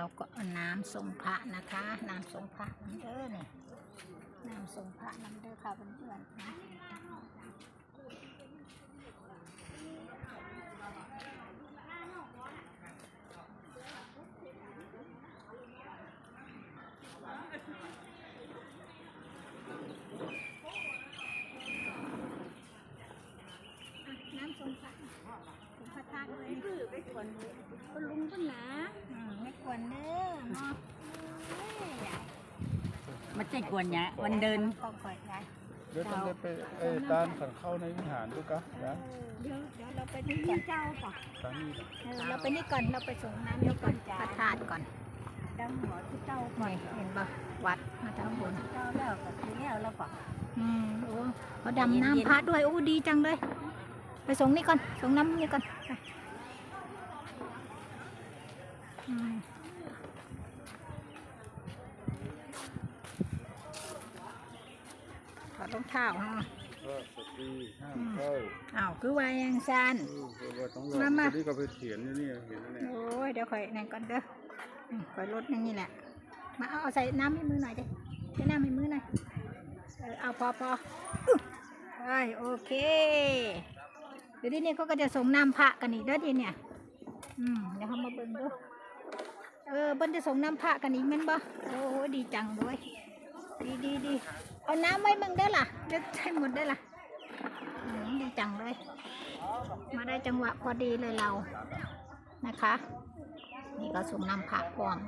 เราก็เอาน้ำทรงพระนะคะ น้ำทรงพระน้ำเด้อเนี่ยน้ำทรงพระน้ำเด้อค่ะเพื่อนๆนะน้ำทรงพระทรงพระธาตุเลยคือไปขนคนลุงคนหนา อืมไม่ควรเด้อเนาะเอ้ยอยากมันใจกวนเนี้ยมันเดินก็ก่อยได้เดี๋ยวต้องได้ไปไอ้ตานขันเข้าในวิหารด้วยกะนะเดี๋ยวเดี๋ยวเราไปนี่ก่อนเจ้าป่ะตามนี้เออเราไปนี่ก่อนเราไปส่งน้ำนี่ก่อนพระธาตุก่อนดังหัวที่เจ้าหน่อยเห็นปะวัดมาทางบนเจ้าแล้วกับที่แล้วแล้วป่ะอืมโอ้เขาดำน้ำพระด้วยโอ้ดีจังเลย ไปส่งนี่ก่อนส่งน้ำนี่ก่อนไป อืมถอดรองเท้าฮะก็สตรีห้ามเข้าอ้าวคือวายังซานเออเพราะว่าต้องรอมามา ทีนี้ก็ไปเขียนอยู่นี่เห็นไหมเนี่ย โอ้ยเดี๋ยวค่อยนั่นก่อนเด้ออืมค่อยลดอย่างนี้แหละ มาเอาเอาใส่น้ำให้มือหน่อยดิใส่น้ำให้มือหน่อยเออเอาพอพออึ๊บไปโอเคเดี๋ยวทีนี้เขาก็จะส่งน้ำพระกันอีกเด้อทีเนี่ย อืมเดี๋ยวเขามาเบิ่งดูเออเบิ้นจะส่งน้ำพระกันอีกแม่นบ่โอ้โหดีจังด้วย ดีดีดีเอาน้ำไว้มึงได้ล่ะเดี๋ยวใช้หมดได้ล่ะดีจังเลย มาได้จังหวะพอดีเลยเรานะคะ นี่ก็ส่งนำพระพร้อม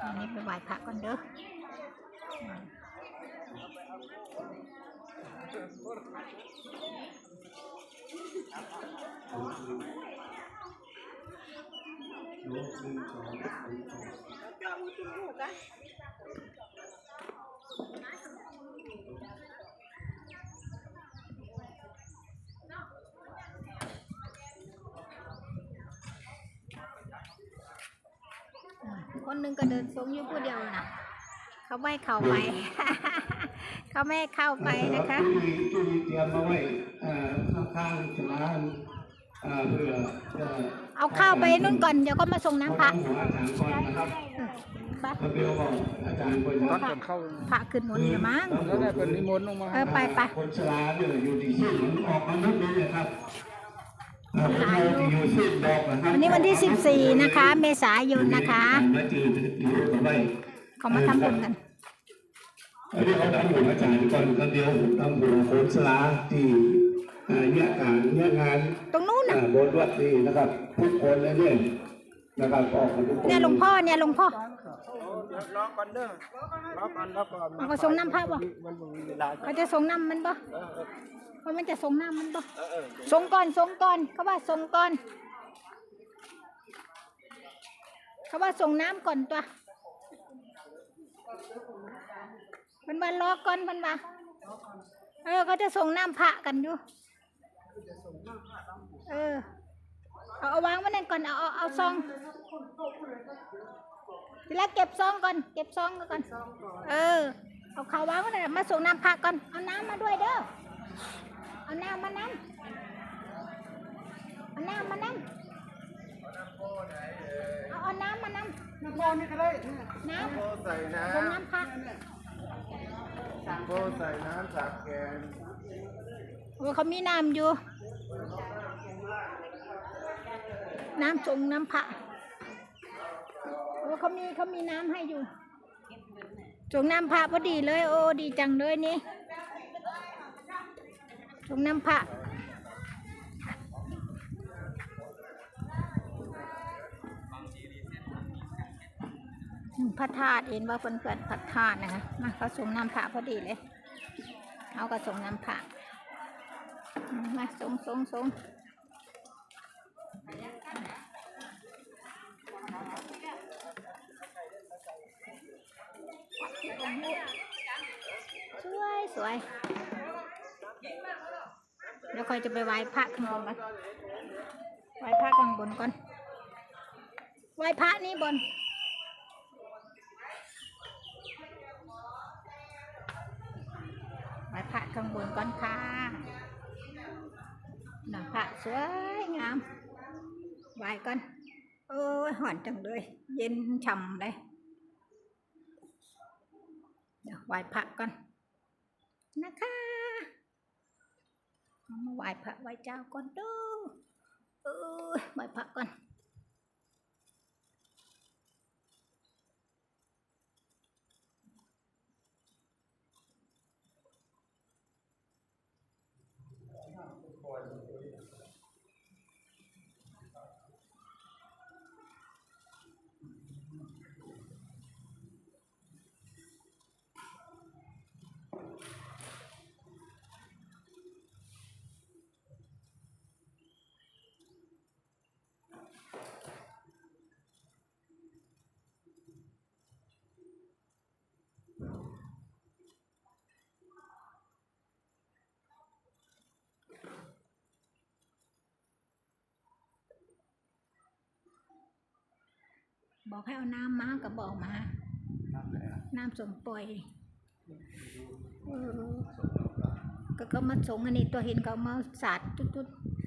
อันนี้ไปไหว้พระก่อนเด้ออืมอืม คนหนึ่งก็เดินทรงอยู่ผู้เดียวนะเขาไม่ให้เข้าไป เขาไม่ให้เข้าไปนะคะจุลีจุลีเตรียมมาไว้เอ่อข้างๆชนะเอ่อเพื่อจะ เอาข้าวไปนู่นก่อนเดี๋ยวก็มาส่งน้ำพระก่อนนะครับไประเบลบอกอาจนเข้าพระขึ้นหมดเลยมั้งแล้วได้เป็นนิมนต์ลงมาเออไปไปคนชราเนี่ยอยู่ที่สิ้นมันออกมาลุกนี้เลยครับเอ่อคนเราที่อยู่สิ้นบอกนะครับวันนี้วันที่14นะคะ เมษายนนะคะแล้วจืดอยู่กับไว้เขามาทำบุญกันอันนี้เขาทำบุญอาจารย์ก่อนก็เดียวทำบุญคนชราที่ เอ่อเนี่ยการเนี่ยงานตรงนู้นอ่านะบนวัดนี่นะครับ ทุกคนเลยเนี่ยนะครับออกมาทุกคนเนี่ยหลวงพ่อเนี่ยหลวงพ่อ รอก่อนเด้อรอก่อนรอก่อนเอาก็ส่งน้ำพระบ่ มันมีเวลาเขาจะส่งน้ำมันบ่เขามันจะส่งน้ำมันบ่เออเออส่งก่อนส่งก่อนเขาว่าส่งก่อนเขาว่าส่งน้ำก่อนตัวมันมารอก่อนมันมาเออเขาจะส่งน้ำพระกันอยู่ เออ เอาเอาวางไว้นั่นก่อน เอาเอาเอาซองทีแรกเก็บซองก่อน เก็บซองก่อน เออ เอาเขาวางไว้นั่นน่ะมาส่งน้ำพระก่อน เอาน้ำมาด้วยเด้อ เอาน้ำมาน้ำเอาน้ำมาน้ำเอาเอาน้ำมาน้ำน้ำนี่ก็ได้ น้ำโบใส่น้ส่งน้ำพระำโบใส่น้ำสากแกน โอ้เขามีน้ำอยู่ น้ำจงน้ำพระโอ้เขามีเขามีน้ำให้อยู่จงน้ำพระพอดีเลย โอ้ดีจังเลยนี่จงน้ำพระพระธาตุเห็นว่าเพื่อนๆพระธาตุนะคะมาเขาส่งน้ำพระพอดีเลย เอากระส่งน้ำพระ มาส่งส่งส่งสวยสวยเดี๋ยวคอยจะไปไหว้พระข้างบนก่อนไหว้พระข้างบนก่อนไหว้พระนี่บนไหว้พระข้างบนก่อนค่ะ หนังพระสวยงามไหว้ก่อนเออหอนจังเลย เย็นฉ่ำเลยเดี๋ยวไหว้พระก่อนนะคะมาไหว้พระไหว้เจ้าก่อนดูเออไหว้พระก่อน บอกให้เอาน้ำมาก็บอกมา น้ำสมปล่อยเออก็ก็มาส่งอันนี้ตัวเห็นเขามาสาดจุดๆ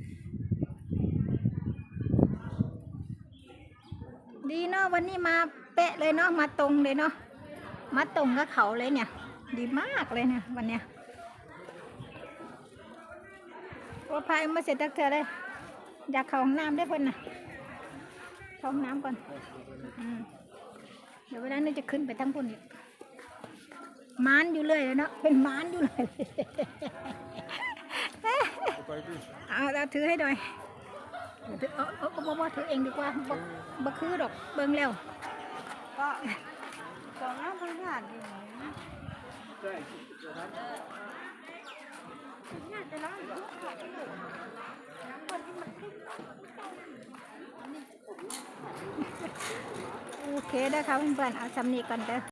ดีเนาะวันนี้มาเป๊ะเลยเนาะมาตรงเลยเนาะมาตรงกับเขาเลยเนี่ย ดีมากเลยเนี่ยวันเนี้ยว่าพายมาเสร็จตักเธอเลยอยากเข้าห้องน้ำได้เพิ่นน่ะ เข้าห้องน้ำก่อนอืมเดี๋ยวเวลานี้จะขึ้นไปทั้งบนอีกมานอยู่เลยเนาะเป็นมานอยู่เลยเอาเอาถือให้หน่อยถือเอาเอาเอาบอกว่าถือเองดีกว่าบ่บ่คือดอกเบิ่งแล้วก็ก็งามพังงานดีนะน่าจะร้อนลูกค้าที่อยู่คนที่มันขึ้น โอเคเด้อค่ะเพื่อนๆเอาสำนีก่อนเด้อ